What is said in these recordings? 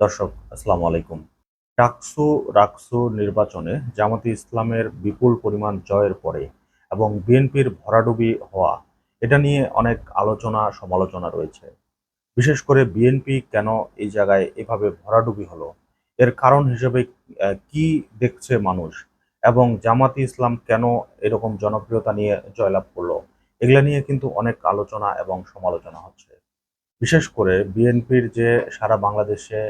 দর্শক, আসসালামু আলাইকুম। ডাকসু রাকসু নির্বাচনে জামাতি ইসলামের বিপুল পরিমাণ জয়ের পরে এবং বিএনপির ভরাডুবি হওয়া, এটা নিয়ে অনেক আলোচনা, সমালোচনা রয়েছে। বিশেষ করে বিএনপি কেন এই জায়গায় এভাবে ভরাডুবি হলো? এর কারণ হিসেবে কি দেখছে মানুষ? এবং জামাতি ইসলাম কেন এরকম জনপ্রিয়তা নিয়ে জয়লাভ করল? এগুলা নিয়ে কিন্তু অনেক আলোচনা এবং সমালোচনা হচ্ছে। বিশেষ করে বিএনপির যে সারা বাংলাদেশে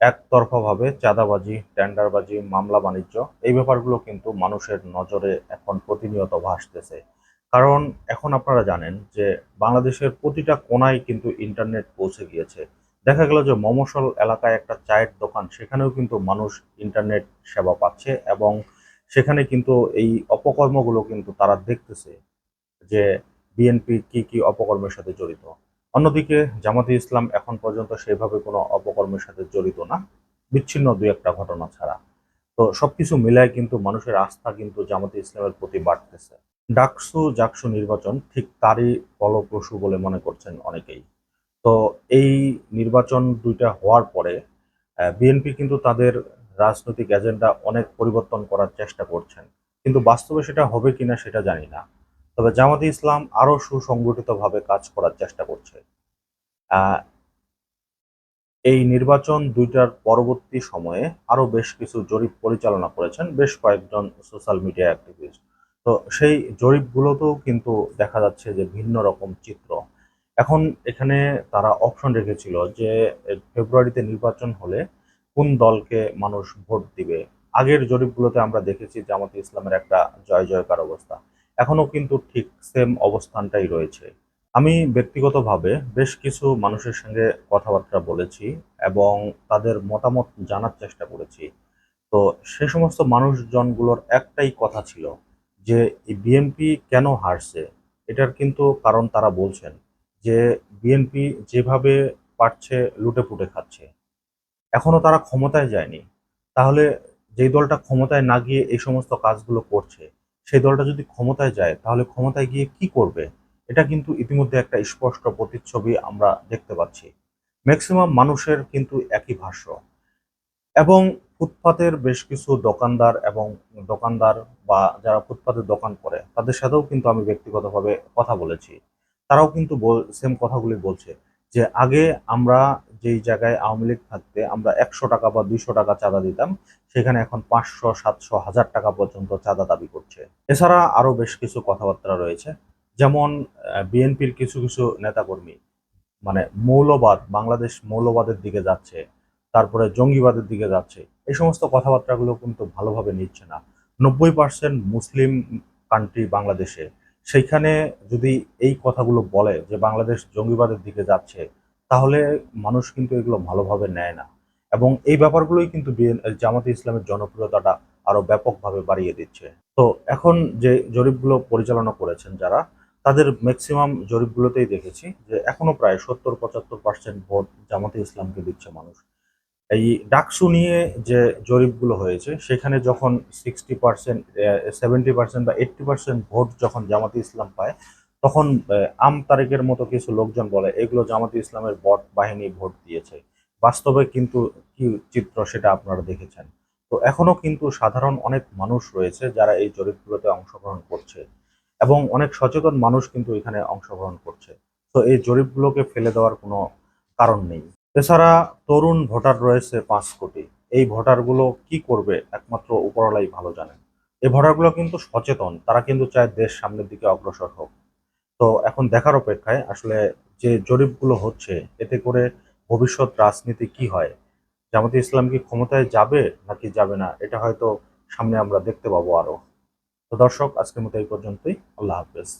একতরফাভাবে চাঁদাবাজি, টেন্ডারবাজি, মামলা বাণিজ্য, এই ব্যাপারগুলো কিন্তু মানুষের নজরে এখন প্রতিনিয়ত ভাসতেছে। কারণ এখন আপনারা জানেন যে বাংলাদেশের প্রতিটা কোনায় কিন্তু ইন্টারনেট পৌঁছে গিয়েছে। দেখা গেল যে মমসল এলাকায় একটা চায়ের দোকান, সেখানেও কিন্তু মানুষ ইন্টারনেট সেবা পাচ্ছে এবং সেখানে কিন্তু এই অপকর্মগুলো কিন্তু তারা দেখতেছে যে বিএনপি কি কি অপকর্মের সাথে জড়িত। অন্যদিকে জামাতে ইসলাম এখন পর্যন্ত সেভাবে কোনো অপকর্মের সাথে জড়িত না। বিচ্ছিন্ন দু একটা ঘটনা ছাড়া। তো সবকিছু মিলায় কিন্তু মানুষের আস্থা কিন্তু জামাতে ইসলামের প্রতি বাড়তেছে। ডাকসু জাকসু নির্বাচন ঠিক তারই ফলপ্রসূ বলে মনে করছেন অনেকেই। তো এই নির্বাচন দুইটা হওয়ার পরে বিএনপি কিন্তু তাদের রাজনৈতিক এজেন্ডা অনেক পরিবর্তন করার চেষ্টা করছেন। কিন্তু বাস্তবে সেটা হবে কিনা সেটা জানি না। তবে জামাতে ইসলাম আরও সুসংগঠিতভাবে কাজ করার চেষ্টা করছে। এই নির্বাচন দুইটার পরবর্তী সময়ে আরও বেশ কিছু জরিপ পরিচালনা করেছেন বেশ কয়েকজন সোশ্যাল মিডিয়া অ্যাক্টিভিস্ট। তো সেই জরিপগুলোতেও কিন্তু দেখা যাচ্ছে যে ভিন্ন রকম চিত্র। এখন এখানে তারা অপশন রেখেছিল যে ফেব্রুয়ারিতে নির্বাচন হলে কোন দলকে মানুষ ভোট দিবে। আগের জরিপগুলোতে আমরা দেখেছি জামাতে ইসলামের একটা জয় জয়কার অবস্থা। এখনও কিন্তু ঠিক সেম অবস্থানটাই রয়েছে। আমি ব্যক্তিগতভাবে বেশ কিছু মানুষের সঙ্গে কথাবার্তা বলেছি এবং তাদের মতামত জানার চেষ্টা করেছি। তো সে সমস্ত মানুষজনগুলোর একটাই কথা ছিল যে বিএনপি কেন হারছে? এটার কিন্তু কারণ তারা বলছেন যে বিএনপি যেভাবে পারছে, লুটে পুটে খাচ্ছে। এখনও তারা ক্ষমতায় যায়নি। তাহলে যেই দলটা ক্ষমতায় না গিয়ে এই সমস্ত কাজগুলো করছে সেই দলটা যদি ক্ষমতায় যায়, তাহলে ক্ষমতায় গিয়ে কি করবে? এটা কিন্তু ইতিমধ্যে একটা স্পষ্ট প্রতিচ্ছবি আমরা দেখতে পাচ্ছি। ম্যাক্সিমাম মানুষের কিন্তু একই ভাষ্য। এবং ফুটপাতের বেশ কিছু দোকানদার এবং দোকানদার বা যারা ফুটপাতের দোকান করে, তাদের সাথেও কিন্তু আমি ব্যক্তিগতভাবে কথা বলেছি। তারাও কিন্তু সেম কথাগুলি বলছে যে, আগে আমরা যেই জায়গায় আওয়ামী লীগ থাকতে আমরা একশো টাকা বা দুইশো টাকা চাঁদা দিতাম, সেখানে এখন পাঁচশো, সাতশো, হাজার টাকা পর্যন্ত চাঁদা দাবি করছে। এছাড়া আরও বেশ কিছু কথাবার্তা রয়েছে, যেমন বিএনপির কিছু কিছু নেতাকর্মী মানে মৌলবাদ, বাংলাদেশ মৌলবাদের দিকে যাচ্ছে, তারপরে জঙ্গিবাদের দিকে যাচ্ছে, এই সমস্ত কথাবার্তাগুলো কিন্তু ভালোভাবে নিচ্ছে না। নব্বই পার্সেন্ট মুসলিম কান্ট্রি বাংলাদেশে, সেইখানে যদি এই কথাগুলো বলে যে বাংলাদেশ জঙ্গিবাদের দিকে যাচ্ছে তাহলে মানুষ কিন্তু এগুলো ভালোভাবে নেয় না। এবং এই ব্যাপারগুলোই কিন্তু জামাতে ইসলামের জনপ্রিয়তাটা আরও ব্যাপকভাবে বাড়িয়ে দিচ্ছে। তো এখন যে জরিপগুলো পরিচালনা করেছেন যারা, তাদের ম্যাক্সিমাম জরিপগুলোতেই দেখেছি যে এখনও প্রায় সত্তর, পঁচাত্তর পার্সেন্ট ভোট জামাতে ইসলামকে দিচ্ছে মানুষ। এই ডাকসু নিয়ে যে জরিপগুলো হয়েছে, সেখানে যখন সিক্সটি পার্সেন্ট সেভেন্টি পার্সেন্ট বা এইট্টি পার্সেন্ট ভোট যখন জামাতে ইসলাম পায় তখন আম তারেকের মতো কিছু লোকজন বলে, এগুলো জামাতে ইসলামের বট বাহিনী ভোট দিয়েছে। বাস্তবে কিন্তু কি চিত্র সেটা আপনারা দেখেছেন। তো এখনও কিন্তু সাধারণ অনেক মানুষ রয়েছে যারা এই জরিপগুলোতে অংশগ্রহণ করছে এবং অনেক সচেতন মানুষ কিন্তু এখানে অংশগ্রহণ করছে। তো এই জরিপগুলোকে ফেলে দেওয়ার কোনো কারণ নেই। এছাড়া তরুণ ভোটার রয়েছে পাঁচ কোটি। এই ভোটারগুলো কি করবে একমাত্র উপরলাই ভালো জানেন। এই ভোটারগুলো কিন্তু সচেতন, তারা কিন্তু চায় দেশ সামনের দিকে অগ্রসর হোক। তো এখন দেখার অপেক্ষায় আসলে যে জরিপগুলো হচ্ছে, এতে করে ভবিষ্যৎ রাজনীতি কি হয়? জামাতে ইসলাম কি ক্ষমতায় যাবে নাকি যাবে না? এটা হয়তো সামনে আমরা দেখতে পাবো আরও তো দর্শক, আজকের মতো এই পর্যন্তই। আল্লাহ হাফেজ।